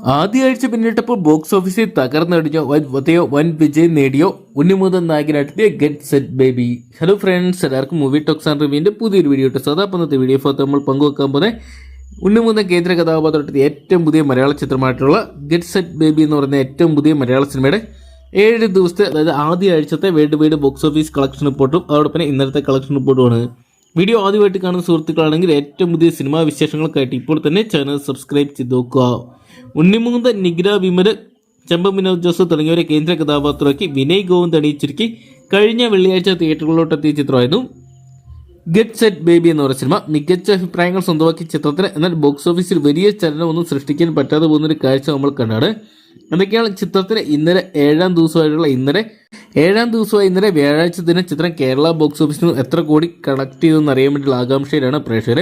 ആദ്യ ആഴ്ച പിന്നിട്ടപ്പോൾ ബോക്സ് ഓഫീസിൽ തകർന്നടിഞ്ഞോ വതയോ വൻ വിജയം നേടിയോ ഉണ്ണിമുതൻ നായകനായിട്ടെത്തിയ get set baby. Hello friends എല്ലാവർക്കും മൂവി ടോക്സ് ആൻഡ് റിവ്യൂവിന്റെ പുതിയൊരു വീഡിയോ ഇട്ട് സദാ ഇന്നത്തെ വീഡിയോ ഫോർ നമ്മൾ പങ്കുവെക്കാൻ പോകുന്നത് ഉണ്ണിമുതൻ കേന്ദ്ര കഥാപാത്രത്തിൽ ഏറ്റവും പുതിയ മലയാള ചിത്രമായിട്ടുള്ള ഗെറ്റ് സെറ്റ് ബേബി എന്ന് പറയുന്ന ഏറ്റവും പുതിയ മലയാള സിനിമയുടെ ഏഴ് ദിവസത്തെ അതായത് ആദ്യ ആഴ്ചത്തെ world wide box office collection റിപ്പോർട്ടും അതോടൊപ്പം ഇന്നലത്തെ കളക്ഷൻ റിപ്പോർട്ടുമാണ്. വീഡിയോ ആദ്യമായിട്ട് കാണുന്ന സുഹൃത്തുക്കളാണെങ്കിൽ ഏറ്റവും പുതിയ സിനിമാ വിശേഷങ്ങൾക്കായിട്ട് ഇപ്പോൾ തന്നെ ചാനൽ സബ്സ്ക്രൈബ് ചെയ്ത് നോക്കുക. ഉണ്ണിമുകുന്ദ നിഗ്ര വിമൽ ചമ്പ വിനോദ് ജോസഫ് തുടങ്ങിയവരെ കേന്ദ്ര കഥാപാത്രമാക്കി വിനയ് ഗോവിന്ദ് അണിയിച്ചിരിക്കി കഴിഞ്ഞ വെള്ളിയാഴ്ച തിയേറ്ററുകളിലോട്ടെത്തിയ ചിത്രമായിരുന്നു ഗെറ്റ് സെറ്റ് ബേബി എന്ന് പറയുന്ന സിനിമ. മികച്ച അഭിപ്രായങ്ങൾ സ്വന്തമാക്കിയ ചിത്രത്തിന് എന്നാൽ ബോക്സ് ഓഫീസിൽ വലിയ ചലനമൊന്നും സൃഷ്ടിക്കാൻ പറ്റാതെ പോകുന്നൊരു കാഴ്ച നമ്മൾ കണ്ടാണ്. എന്തൊക്കെയാണ് ചിത്രത്തിന് ഇന്നലെ ഏഴാം ദിവസമായിട്ടുള്ള ഇന്നലെ ഏഴാം ദിവസമായി ഇന്നലെ വ്യാഴാഴ്ച ദിനം ചിത്രം കേരള ബോക്സ് ഓഫീസിൽ നിന്ന് എത്ര കോടി കളക്ട് ചെയ്തെന്ന് അറിയാൻ വേണ്ടിയുള്ള ആകാംക്ഷയിലാണ് പ്രേക്ഷകർ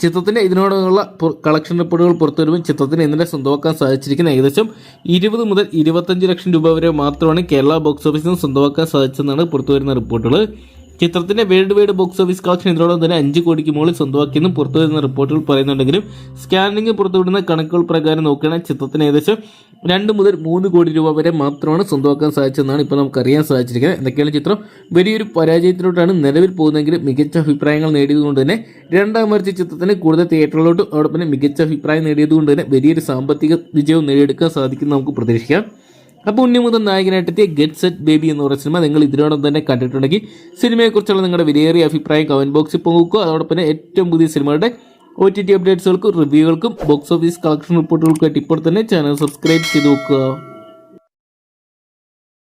ചിത്രത്തിന്റെ ഇതിനോടുള്ള കളക്ഷൻ റിപ്പോർട്ടുകൾ പുറത്തുവരുമ്പോൾ ചിത്രത്തിന് ഇന്നലെ സ്വന്തമാക്കാൻ സാധിച്ചിരിക്കുന്ന ഏകദേശം ഇരുപത് മുതൽ ഇരുപത്തഞ്ച് ലക്ഷം രൂപ വരെ മാത്രമാണ് കേരള ബോക്സ് ഓഫീസിൽ നിന്ന് സ്വന്തമാക്കാൻ സാധിച്ചതെന്നാണ് പുറത്തുവരുന്ന റിപ്പോർട്ടുകൾ ചിത്രത്തിന്റെ world wide box office collection ഇതിനോടൊപ്പം തന്നെ അഞ്ച് കോടിക്ക് മുകളിൽ സ്വന്തമാക്കിയെന്നും പുറത്തുവരുന്ന റിപ്പോർട്ടുകൾ പറയുന്നുണ്ടെങ്കിലും സ്കാനിംഗ് പുറത്തുവിടുന്ന കണക്കുകൾ പ്രകാരം നോക്കുകയാണെങ്കിൽ ചിത്രത്തിന് ഏകദേശം രണ്ട് മുതൽ മൂന്ന് കോടി രൂപ വരെ മാത്രമാണ് സ്വന്തമാക്കാൻ സാധിച്ചതെന്നാണ് ഇപ്പോൾ നമുക്കറിയാൻ സാധിച്ചിരിക്കുന്നത്. എന്തൊക്കെയാണ് ചിത്രം. വലിയൊരു പരാജയത്തിലോട്ടാണ് നിലവിൽ പോകുന്നതെങ്കിലും മികച്ച അഭിപ്രായങ്ങൾ നേടിയതുകൊണ്ട് തന്നെ രണ്ടാം മറിച്ച് ചിത്രത്തിന് കൂടുതൽ തിയേറ്ററിലോട്ടും അതോടൊപ്പം മികച്ച അഭിപ്രായം നേടിയതുകൊണ്ട് തന്നെ വലിയൊരു സാമ്പത്തിക വിജയവും നേടിയെടുക്കാൻ സാധിക്കും നമുക്ക് പ്രതീക്ഷിക്കാം. അപ്പോൾ ഉണ്ണിമുതൽ നായകനായിട്ട് നായകനായിട്ടെത്തിയ ഗെറ്റ് സെറ്റ് ബേബി എന്ന് പറയുന്ന സിനിമ നിങ്ങൾ ഇതിനോടൊപ്പം തന്നെ കണ്ടിട്ടുണ്ടെങ്കിൽ സിനിമയെക്കുറിച്ചുള്ള നിങ്ങളുടെ വിലയേറിയ അഭിപ്രായം കമന്റ് ബോക്സിൽ പോകുക അതോടൊപ്പം ഏറ്റവും പുതിയ സിനിമയുടെ ഒ ടി ടി അപ്ഡേറ്റ്സുകൾക്കും റിവ്യൂകൾക്കും ബോക്സ് ഓഫീസ് കളക്ഷൻ റിപ്പോർട്ടുകൾക്കായിട്ട് ഇപ്പോൾ തന്നെ ചാനൽ സബ്സ്ക്രൈബ് ചെയ്ത് വെക്കുക.